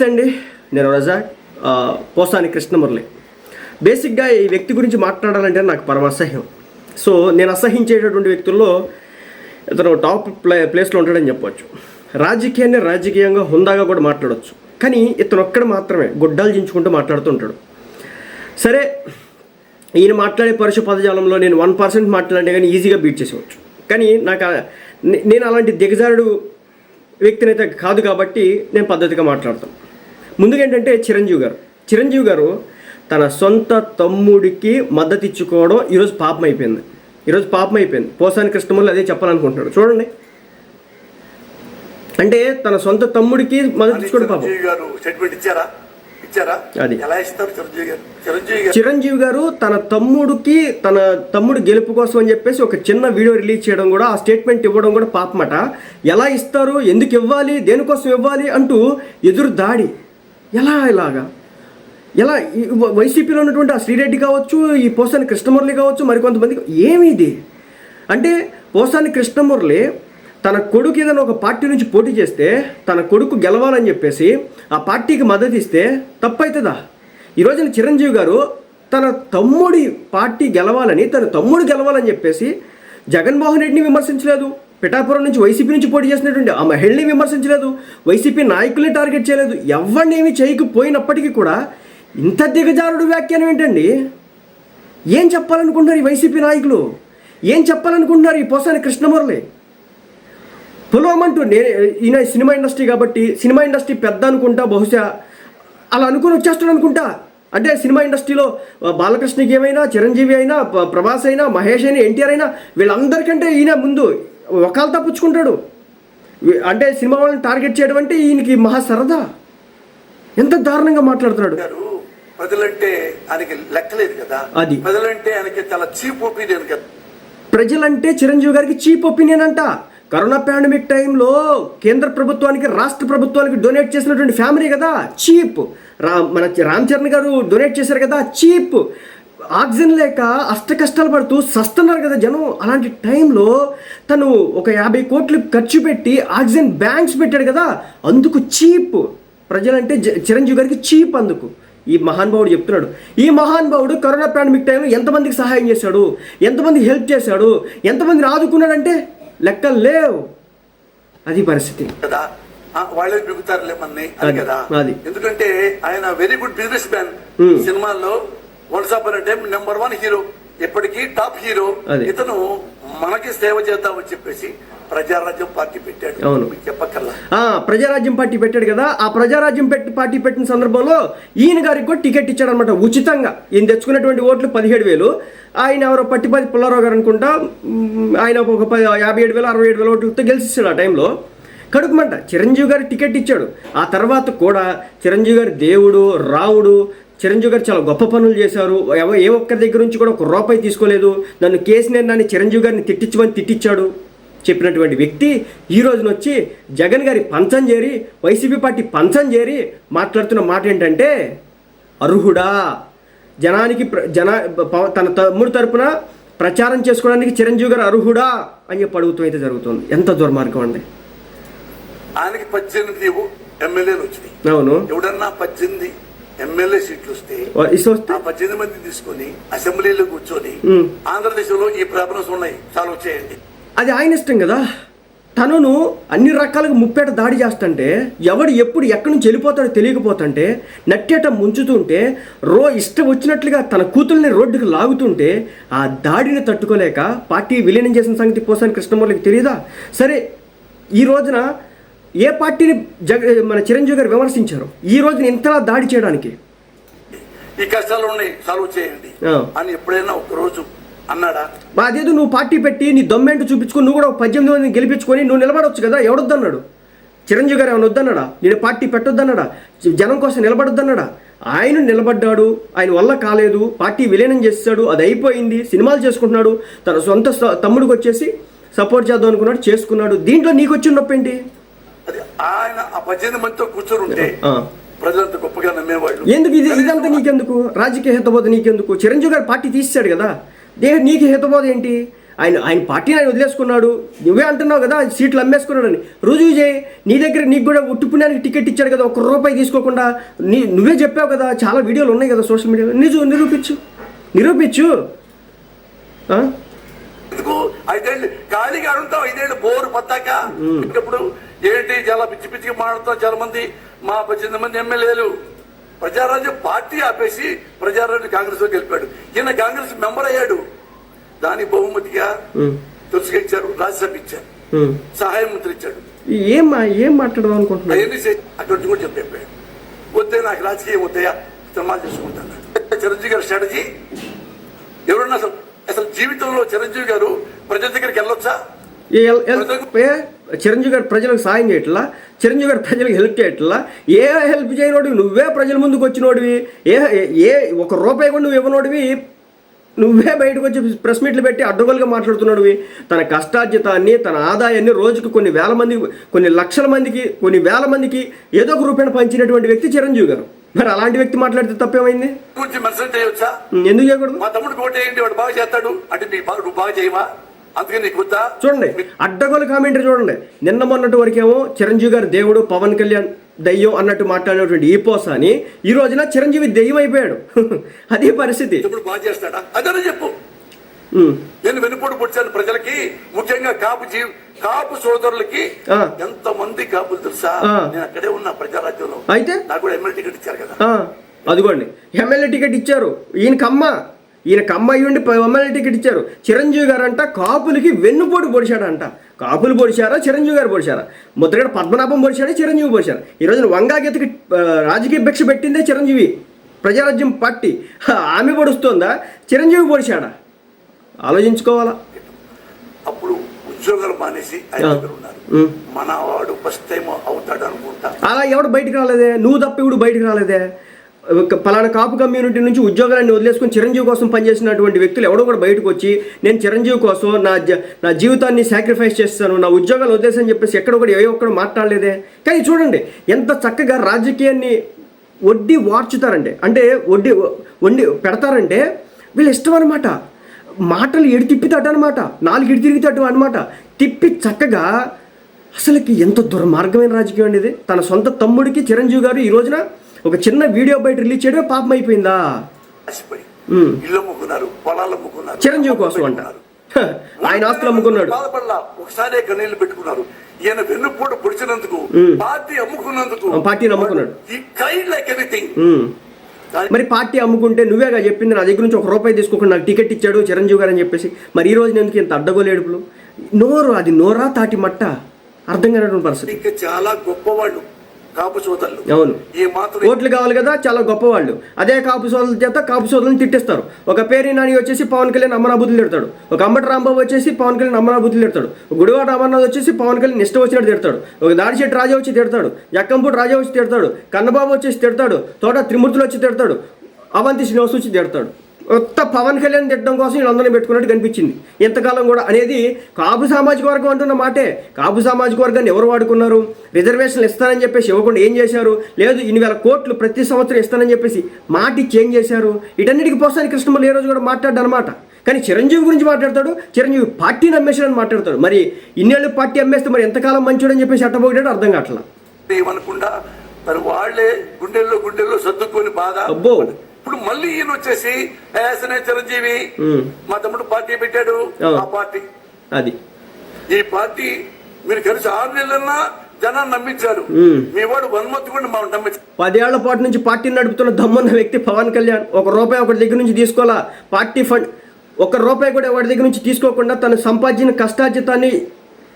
నమస్తే అండి. నేను రజా పోసాని కృష్ణమురళి. బేసిక్గా ఈ వ్యక్తి గురించి మాట్లాడాలంటే నాకు పరమ అసహ్యం. సో నేను అసహించేటటువంటి వ్యక్తుల్లో ఇతను టాప్ ప్లే ప్లేస్లో ఉంటాడని చెప్పవచ్చు రాజకీయాన్ని రాజకీయంగా హుందాగా కూడా మాట్లాడవచ్చు కానీ ఇతను ఒక్కడ మాత్రమే గుడ్డలు చించుకుంటూ మాట్లాడుతూ ఉంటాడు. సరే ఈయన మాట్లాడే పరుష పదజాలంలో నేను వన్ పర్సెంట్ మాట్లాడితే కానీ ఈజీగా బీట్ చేసేవచ్చు కానీ నాకు నేను అలాంటి దిగజారుడు వ్యక్తిని అయితే కాదు కాబట్టి నేను పద్ధతిగా మాట్లాడతాను. ముందుగా ఏంటంటే చిరంజీవి గారు. చిరంజీవి గారు తన సొంత తమ్ముడికి మద్దతు ఇచ్చుకోవడం ఈరోజు పాపం అయిపోయింది ఈరోజు పాపం అయిపోయింది పోసాని కృష్ణమూర్తి అదే చెప్పాలనుకుంటున్నాడు. చూడండి. అంటే తన సొంత తమ్ముడికి మద్దతు ఇచ్చుకోవడం పాపం. చిరంజీవి గారు తన తమ్ముడికి తన తమ్ముడు గెలుపు కోసం అని చెప్పేసి ఒక చిన్న వీడియో రిలీజ్ చేయడం కూడా ఆ స్టేట్మెంట్ ఇవ్వడం కూడా పాపమట. ఎలా ఇస్తారు? ఎందుకు ఇవ్వాలి? దేనికోసం ఇవ్వాలి? అంటూ ఎదురు దాడి. ఎలా ఇలాగా? ఎలా ఈ వైసీపీలో ఉన్నటువంటి ఆ శ్రీరెడ్డి కావచ్చు ఈ పోసాని కృష్ణమురళి కావచ్చు మరికొంతమంది ఏమి ఇది అంటే పోసాని కృష్ణమురళి తన కొడుకు ఏదైనా ఒక పార్టీ నుంచి పోటీ చేస్తే తన కొడుకు గెలవాలని చెప్పేసి ఆ పార్టీకి మద్దతు ఇస్తే తప్పవుతుందా ఈ రోజున చిరంజీవి గారు తన తమ్ముడి పార్టీ గెలవాలని తన తమ్ముడు గెలవాలని చెప్పేసి జగన్మోహన్ రెడ్డిని విమర్శించలేదు. పిఠాపురం నుంచి వైసీపీ నుంచి పోటీ చేసినటువంటి ఆ మహిళని విమర్శించలేదు. వైసీపీ నాయకుల్ని టార్గెట్ చేయలేదు. ఎవరినేమి చేయకపోయినప్పటికీ కూడా ఇంత దిగజారుడు వ్యాఖ్యానం ఏంటండి? ఏం చెప్పాలనుకుంటున్నారు ఈ వైసీపీ నాయకులు? ఏం చెప్పాలనుకుంటున్నారు ఈ పోసాని కృష్ణమురళి? పులవమంటూ నేను ఈయన సినిమా ఇండస్ట్రీ కాబట్టి సినిమా ఇండస్ట్రీ పెద్ద అనుకుంటా బహుశా అలా అనుకుని వచ్చేస్తాడు అనుకుంటా. అంటే సినిమా ఇండస్ట్రీలో బాలకృష్ణకి ఏమైనా చిరంజీవి అయినా ప్రభాస్ అయినా మహేష్ అయినా ఎన్టీఆర్ అయినా వీళ్ళందరికంటే ఈయన ముందు ఒకళ్ళు తప్పించుకుంటాడు. అంటే సినిమా వాళ్ళని టార్గెట్ చేయడం అంటే ఈయనకి మహా సరదా ఎంత దారుణంగా మాట్లాడుతున్నాడు. ప్రజలంటే ఆయనకి లెక్కలేదు కదా. అది. ప్రజలంటే ఆయనకి చాలా చీప్ ఒపీనియన్ కదా. ప్రజలంటే చిరంజీవి గారికి చీప్ ఒపీనియన్ అంట. కరోనా పాండమిక్ టైంలో కేంద్ర ప్రభుత్వానికి రాష్ట్ర ప్రభుత్వానికి డొనేట్ చేసినటువంటి ఫ్యామిలీ కదా చీప్. రా మన రామ్ చరణ్ గారు డొనేట్ చేశారు కదా చీప్. ఆక్సిజన్ లేక అష్ట కష్టాలు పడుతూ సస్తున్నారు కదా జనం. అలాంటి టైంలో తను ఒక యాభై కోట్లు ఖర్చు పెట్టి ఆక్సిజన్ బ్యాంక్స్ పెట్టాడు కదా. అందుకు చీప్. ప్రజలంటే చిరంజీవి గారికి చీప్ అందుకు. ఈ మహానుభావుడు చెప్తున్నాడు. ఈ మహానుభావుడు కరోనా పాండమిక్ టైంలో ఎంతమందికి సహాయం చేశాడు? ఎంతమందికి హెల్ప్ చేశాడు? ఎంతమందిని ఆదుకున్నాడంటే లెక్కలు లేవు. అది పరిస్థితి. కదా. వాళ్ళే బిగుతారులే మన్ని. అది కదా. ఎందుకంటే ఆయన వెరీ గుడ్ బిజినెస్ మ్యాన్. సినిమాల్లో. వన్స్ అప్ అనే టైం నెంబర్ వన్ హీరో ఎప్పటికీ టాప్ హీరో. ఇతను మనకి సేవ చేద్దామని చెప్పేసి ప్రజారాజ్యం పార్టీ పెట్టాడు. అవును. చెప్పక్కర్లా. ప్రజారాజ్యం పార్టీ పెట్టాడు కదా. ఆ ప్రజారాజ్యం పెట్టి పార్టీ పెట్టిన సందర్భంలో ఈయన గారికి కూడా టికెట్ ఇచ్చాడు అనమాట ఉచితంగా. ఈయన తెచ్చుకున్నటువంటి ఓట్లు పదిహేడు వేలు. ఆయన ఎవరో పట్టిపది పుల్లారావు గారు అనుకుంటా ఆయన ఒక యాభై ఏడు వేలు అరవై ఏడు వేల ఓట్లతో గెలిచిస్తాడు ఆ టైంలో. కడుపుమంట చిరంజీవి గారు టికెట్ ఇచ్చాడు. ఆ తర్వాత కూడా చిరంజీవి గారు దేవుడు రాముడు చిరంజీవి గారు చాలా గొప్ప పనులు చేశారు. ఏ ఒక్కరి దగ్గర నుంచి కూడా ఒక రూపాయి తీసుకోలేదు. నన్ను కేసీఆర్ నాని చిరంజీవి గారిని తిట్టించమని తిట్టించాడు చెప్పినటువంటి వ్యక్తి. ఈ రోజున వచ్చి జగన్ గారి పంచం చేరి వైసీపీ పార్టీ పంచం చేరి మాట్లాడుతున్న మాట ఏంటంటే అర్హుడా? జనానికి ప్ర- జన తన తమ్ముడు తరపున ప్రచారం చేసుకోవడానికి చిరంజీవి గారు అర్హుడా? అని చెప్పి అడుగుతూ అయితే జరుగుతుంది. ఎంత దుర్మార్గం అండి. ఆయనకి పద్దెనిమిది ఎమ్మెల్యేలు వచ్చినాయి. అవును. ఎవడన్నా పద్దెనిమిది ఎమ్మెల్యే సీట్లు వస్తే ఆ పద్దెనిమిది మంది తీసుకొని అసెంబ్లీలో కూర్చొని ఉమ్. ఆంధ్రదేశంలో ఈ ప్రాబ్లమ్స్ ఉన్నాయి. సాల్వ్ చేయండి. అది ఆయన ఇష్టం కదా. తనను అన్ని రకాలుగా ముప్పేట దాడి చేస్తుంటే ఎవడు ఎప్పుడు ఎక్కడి నుంచి వెళ్ళిపోతాడో తెలియకపోతుంటే నట్టేట ముంచుతుంటే రో ఇష్టం వచ్చినట్లుగా తన కూతుల్ని రోడ్డుకు లాగుతుంటే ఆ దాడిని తట్టుకోలేక పార్టీ విలీనం చేసిన సంగతి పోసాని కృష్ణమూర్తికి తెలియదా? సరే ఈ రోజున ఏ పార్టీని జగ మన చిరంజీవి గారు విమర్శించారు? ఈ రోజున ఇంతలా దాడి చేయడానికి? ఈ కష్టాలు ఉన్నాయి సాల్వ్ చేయండి. అని ఎప్పుడైనా ఒక రోజు అన్నాడా? మా అదేదో నువ్వు పార్టీ పెట్టి నీ దొమ్మేంటో చూపించుకొని నువ్వు కూడా పద్దెనిమిది మందిని గెలిపించుకొని నువ్వు నిలబడొచ్చు కదా? ఎవడొద్దన్నాడు? చిరంజీవి గారు ఏమైనా వద్దన్నాడా? నేను పార్టీ పెట్టొద్దన్నాడా? జనం కోసం నిలబడొద్దన్నాడా? ఆయన నిలబడ్డాడు ఆయన వల్ల కాలేదు పార్టీ విలీనం చేస్తాడు అది అయిపోయింది సినిమాలు చేసుకుంటున్నాడు తన సొంత తమ్ముడికి వచ్చేసి సపోర్ట్ చేద్దాం అనుకున్నాడు చేసుకున్నాడు. దీంట్లో నీకు వచ్చిన నొప్పి ఏంటి ఆయన ఆ పద్దెనిమిది మందితో కూర్చొని ఉంటే ఆ. ప్రజలంతా గొప్పగా నమ్మేవాళ్ళు. ఎందుకు ఇది ఇదంతా నీకెందుకు? రాజకీయ హితబోధ నీకెందుకు? చిరంజీవి గారు పార్టీ తీసాడు కదా. దే నీకు హితబోధ ఏంటి? ఆయన ఆయన పార్టీని ఆయన వదిలేసుకున్నాడు. నువ్వే అంటున్నావు కదా సీట్లు అమ్మేసుకున్నాడని. రుజువు చేయి నీ దగ్గర నీకు కూడా ఉట్టు పుణ్యానికి టికెట్ ఇచ్చాడు కదా ఒక రూపాయి తీసుకోకుండా. నీ నువ్వే చెప్పావు కదా చాలా వీడియోలు ఉన్నాయి కదా సోషల్ మీడియాలో. నిజు నిరూపించు. నిరూపించు. ఐదేళ్ళు ఖాళీగా ఉంటాం ఐదేళ్ళు బోరు పత్తాక ఇప్పుడు ఏంటి చాలా పిచ్చి పిచ్చిగా మాట్లాడుతాం చాలా మంది మా పద్దెనిమిది మంది ఎమ్మెల్యేలు ప్రజారాజ్యం పార్టీ ఆపేసి ప్రజారాజ్యం కాంగ్రెస్లో గెలిపాడు ఈయన కాంగ్రెస్ మెంబర్ అయ్యాడు. దాని బహుమతిగా ఇచ్చారు రాజ్యసభ ఇచ్చారు. సహాయ మంత్రి ఇచ్చాడు. ఏం ఏం మాట్లాడదాం అక్కడి నుంచి కూడా చెప్పాడు వద్దే నాకు రాజకీయం వద్దయా సినిమాలు చేసుకుంటాను. చిరంజీవి గారి స్ట్రాటజీ? ఎవరన్నా అసలు అసలు జీవితంలో చిరంజీవి గారు ప్రజల దగ్గరికి వెళ్ళొచ్చా? చిరంజీవి గారు ప్రజలకు సాయం చేయట్లా? చిరంజీవి గారు ప్రజలకు హెల్ప్ చేయట్లా? ఏ హెల్ప్ చేయనోడివి? నువ్వే ప్రజల ముందుకు వచ్చినోడివి. ఏ ఏ ఒక రూపాయి కూడా నువ్వు ఇవ్వనోడివి. నువ్వే బయటకు వచ్చి ప్రెస్ మీట్లు పెట్టి అడ్డగోలుగా మాట్లాడుతున్నాడువి. తన కష్టార్జితాన్ని తన ఆదాయాన్ని రోజుకు కొన్ని వేల మంది కొన్ని లక్షల మందికి కొన్ని వేల మందికి ఏదో ఒక రూపాయన పంచినటువంటి వ్యక్తి చిరంజీవి గారు. మరి అలాంటి వ్యక్తి మాట్లాడితే తప్పేమైంది? ఎందుకు చేయకూడదు? మా తమ్ముడు కోట ఏంటి వాడు బాగా చేస్తాడు. అంటే నీ బాగా నువ్వు బాగా చేయవా? చూడండి అడ్డగోలు కామెంటరీ చూడండి. నిన్న మొన్నటి వరకేమో చిరంజీవి గారు దేవుడు పవన్ కళ్యాణ్ దయ్యం అన్నట్టు మాట్లాడినటువంటి ఈ పోసాని ఈ రోజున చిరంజీవి దెయ్యం అయిపోయాడు. అదే పరిస్థితి. బాగా చేస్తాడా? అదే చెప్పు. నేను వెనుపోటు పొడిచాను ప్రజలకి ముఖ్యంగా కాపు జీ కాపు సోదరులకి. ఎంత మంది కాపులు తెలుసా. నేను అక్కడే ఉన్నా ప్రజారాజ్యంలో. అయితే? నాకు కూడా ఎమ్మెల్యే టికెట్ ఇచ్చారు కదా. అదిగోండి. ఎమ్మెల్యే టికెట్ ఇచ్చారు. ఈయన కమ్మ. ఈయన కమ్మ అయ్యుండి ప- ఎమ్మెల్యే టికెట్ ఇచ్చారు. చిరంజీవి గారు అంట కాపులకి వెన్నుపోటు పొడిచాడంట. కాపులు పొడిచారా చిరంజీవి గారు పొడిచారా? ముద్రగడ పద్మనాభం పొడిచాడా చిరంజీవి పొడిచారు. ఈ రోజున వంగాగీతకి రాజకీయ భిక్ష పెట్టిందే చిరంజీవి. ప్రజారాజ్యం పార్టీ ఆమె పొడుస్తోందా? చిరంజీవి పొడిచాడా? ఆలోచించుకోవాలా? అప్పుడు ఉద్యోగాలు మానేసి ఆయన ఆ. దగ్గర ఉన్నారు. ఉమ్. మన వాడు ఫస్ట్ టైం అవుతాడు అనుకుంటా. అలా ఎవడు బయటికి రాలేదే? నువ్వు తప్ప ఇప్పుడు బయటికి రాలేదే? పలానా కాపు కమ్యూనిటీ నుంచి ఉద్యోగాలన్నీ వదిలేసుకుని చిరంజీవి కోసం పనిచేసినటువంటి వ్యక్తులు ఎవడో కూడా బయటకు వచ్చి నేను చిరంజీవి కోసం నా జ- నా జీవితాన్ని సాక్రిఫైస్ చేస్తాను నా ఉద్యోగాలు వదిలేసని చెప్పేసి ఎక్కడ కూడా ఏ ఒక్కడు మాట్లాడలేదే? కానీ చూడండి ఎంత చక్కగా రాజకీయాన్ని వడ్డీ వార్చుతారంటే అంటే వడ్డీ వండి పెడతారంటే వీళ్ళు ఇష్టం అనమాట మాటలు ఎడి తిప్పితట్టు అనమాట నాలుగు ఎడి తిరిగితట్టు అనమాట తిప్పి చక్కగా అసలుకి ఎంత దుర్మార్గమైన రాజకీయం అండి ఇది. తన సొంత తమ్ముడికి చిరంజీవి గారు ఈ రోజున ఒక చిన్న వీడియో బయట రిలీజ్ చేయడమే పాపం అయిపోయిందా. ఇల్లు అమ్ముకున్నారు పొలాలు అమ్ముకున్నారు చిరంజీవి కోసం అంట. హ, ఆయన ఆస్తులు అమ్ముకున్నాడు. ఒకసారి కన్నీళ్ళు పెట్టుకున్నారు. ఈయన వెన్నుపోటు పొడిచినందుకు పార్టీ అమ్ముకున్నందుకు. పార్టీని అమ్ముకున్నాడు. ఈ కైండ్ లైక్ ఎనీథింగ్. మరి పార్టీ అమ్ముకుంటే నువ్వేగా చెప్పింది నా దగ్గర నుంచి ఒక రూపాయి తీసుకోకుండా నాకు టికెట్ ఇచ్చాడు చిరంజీవి గారు అని చెప్పేసి. మరి ఈ రోజు ఎందుకు ఇంత అడ్డగోలేడుపులు నోరు అది నోరా తాటి మట్ట? అర్థం కానటువంటి పరిస్థితి. ఇంకా చాలా గొప్పవాళ్ళు. కాపు సోదరులు. అవును. ఈ మాత్రం ఓట్లు కావాలి కదా చాలా గొప్పవాళ్ళు. అదే కాపు సోదరుల చేత కాపు సోదరులను తిట్టేస్తారు. ఒక పేరు నాని వచ్చేసి పవన్ కళ్యాణ్ అమ్మనాబుద్ధులు తిడతాడు. ఒక అంబటి రాంబాబు వచ్చేసి పవన్ కళ్యాణ్ అమ్మనాబుద్ధులు తిడతాడు. ఒక గుడివాడ అమర్నాథ్ వచ్చేసి పవన్ కళ్యాణ్ ఇష్టం వచ్చినట్టు తిడతాడు. ఒక దాడిశెట్టి రాజా వచ్చి తిడతాడు. జక్కంపూడి రాజా వచ్చి తిడతాడు. కన్నబాబు వచ్చేసి తిడతాడు. తోట త్రిమూర్తులు వచ్చి తిడతాడు. అవంతి శ్రీనివాస్ వచ్చి తిడతాడు. కొత్త పవన్ కళ్యాణ్ తిట్టడం కోసం వీళ్ళందరినీ పెట్టుకున్నట్టు కనిపించింది. ఇంతకాలం కూడా అనేది కాపు సామాజిక వర్గం అంటున్న మాటే. కాపు సామాజిక వర్గాన్ని ఎవరు వాడుకున్నారు? రిజర్వేషన్లు ఇస్తానని చెప్పేసి ఇవ్వకుండా ఏం చేశారు? లేదు ఇన్ని వేల కోట్లు ప్రతి సంవత్సరం ఇస్తానని చెప్పేసి మాట ఇచ్చి ఏం చేశారు? వీటన్నిటికి పోసాని కృష్ణమల్లి ఏ రోజు కూడా మాట్లాడ్డా అనమాట కానీ చిరంజీవి గురించి మాట్లాడతాడు చిరంజీవి పార్టీని అమ్మేసాడని మాట్లాడతాడు. మరి ఇన్నేళ్ళు పార్టీ అమ్మేస్తే మరి ఎంతకాలం మంచోడని చెప్పేసి అట్టబోయాడు అర్థం కావట్లా. ఏమనకుండా మరి వాళ్ళే గుండెల్లో గుండెల్లో సర్దుకొని బాధ. అబ్బో. ఇప్పుడు మళ్ళీ ఈయన వచ్చేసి యాసనే చిరంజీవి. మా తమ్ముడు పార్టీ పెట్టాడు. ఆ. పార్టీ. అది. ఈ పార్టీ మీరు కలిసి ఆరు నెలలన్నా జనాన్ని నమ్మించారు. మీ వాడు వన్ మంత్ కూడా మా నమ్మించారు పదేళ్ళ పాటు నుంచి పార్టీని నడుపుతున్న దమ్మున్న వ్యక్తి పవన్ కళ్యాణ్ ఒక రూపాయి ఒకటి దగ్గర నుంచి తీసుకోవాలా? పార్టీ ఫండ్ ఒక రూపాయి కూడా వాడి దగ్గర నుంచి తీసుకోకుండా తను సంపాదించిన కష్టార్జితాన్ని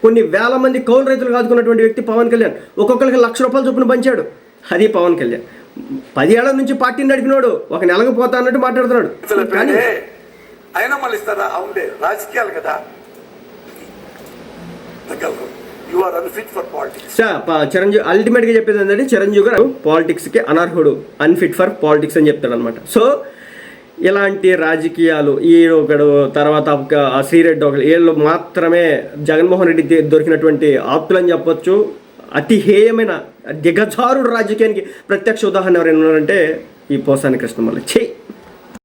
కొన్ని వేల మంది కౌలు రైతులు కాదుకున్నటువంటి వ్యక్తి పవన్ కళ్యాణ్. ఒక్కొక్కరికి లక్ష రూపాయలు చొప్పున పంచాడు. అది పవన్ కళ్యాణ్. పది ఏళ్ళ నుంచి పార్టీని నడిపినోడు ఒక నెలకు పోతా అన్నట్టు మాట్లాడుతున్నాడు. అయినా మళ్ళీ ఇస్తారా అవునులే రాజకీయాలు కదా. చిరంజీవి అల్టిమేట్గా చెప్పేది ఏంటంటే చిరంజీవి గారు పాలిటిక్స్కి అనర్హుడు అన్ఫిట్ ఫర్ పాలిటిక్స్ అని చెప్తాడు అనమాట సో ఇలాంటి రాజకీయాలు ఈ ఒకడు తర్వాత శ్రీరెడ్డి ఒకడు వీళ్ళు మాత్రమే జగన్మోహన్ రెడ్డి దొరికినటువంటి ఆప్తులని చెప్పొచ్చు. అతి హేయమైన దిగజారుడు రాజకీయానికి ప్రత్యక్ష ఉదాహరణ ఎవరైనా ఉన్నారంటే ఈ పోసాని కృష్ణమల్లి. చెయ్యి